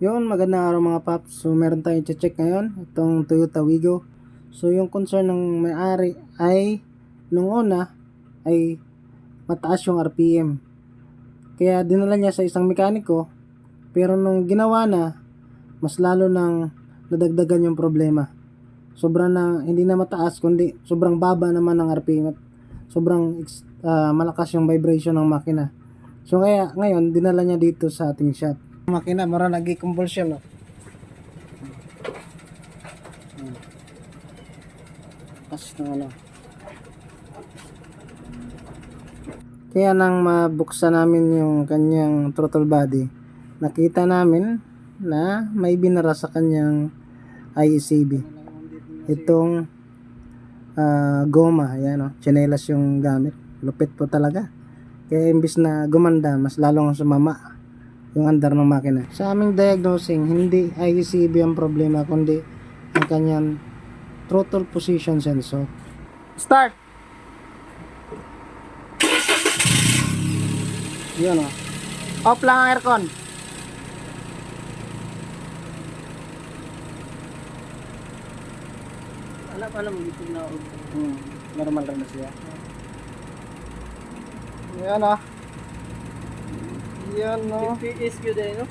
Yun, magandang araw mga paps. So, meron tayong check ngayon, itong Toyota Wigo. So, yung concern ng may-ari ay, nung una, ay mataas yung RPM. Kaya dinala niya sa isang mekaniko, pero nung ginawa na, mas lalo nang nadagdagan yung problema. Sobrang na, hindi na mataas, kundi sobrang baba naman ng RPM at sobrang ah, malakas yung vibration ng makina. So, kaya ngayon, dinala niya dito sa ating shop makina mura nagi convulsion no. Hmm. Pas ng ano. Kaya nang mabuksan namin yung kanyang throttle body, nakita namin na may binara sa kanyang IECB. Itong ah, goma, ayan o, chinelas yung gamit. Lupit po talaga. Kaya imbis na gumanda, mas lalong sumama yung andar ng makina. Sa aming diagnosing, hindi IECB ang problema, kundi ang kanyang throttle position sensor. Start! Yun o. Off lang ang aircon. Alam, alam mo, dito na Hmm, normal lang na siya. Yan o. Yan o. PSQ din, no?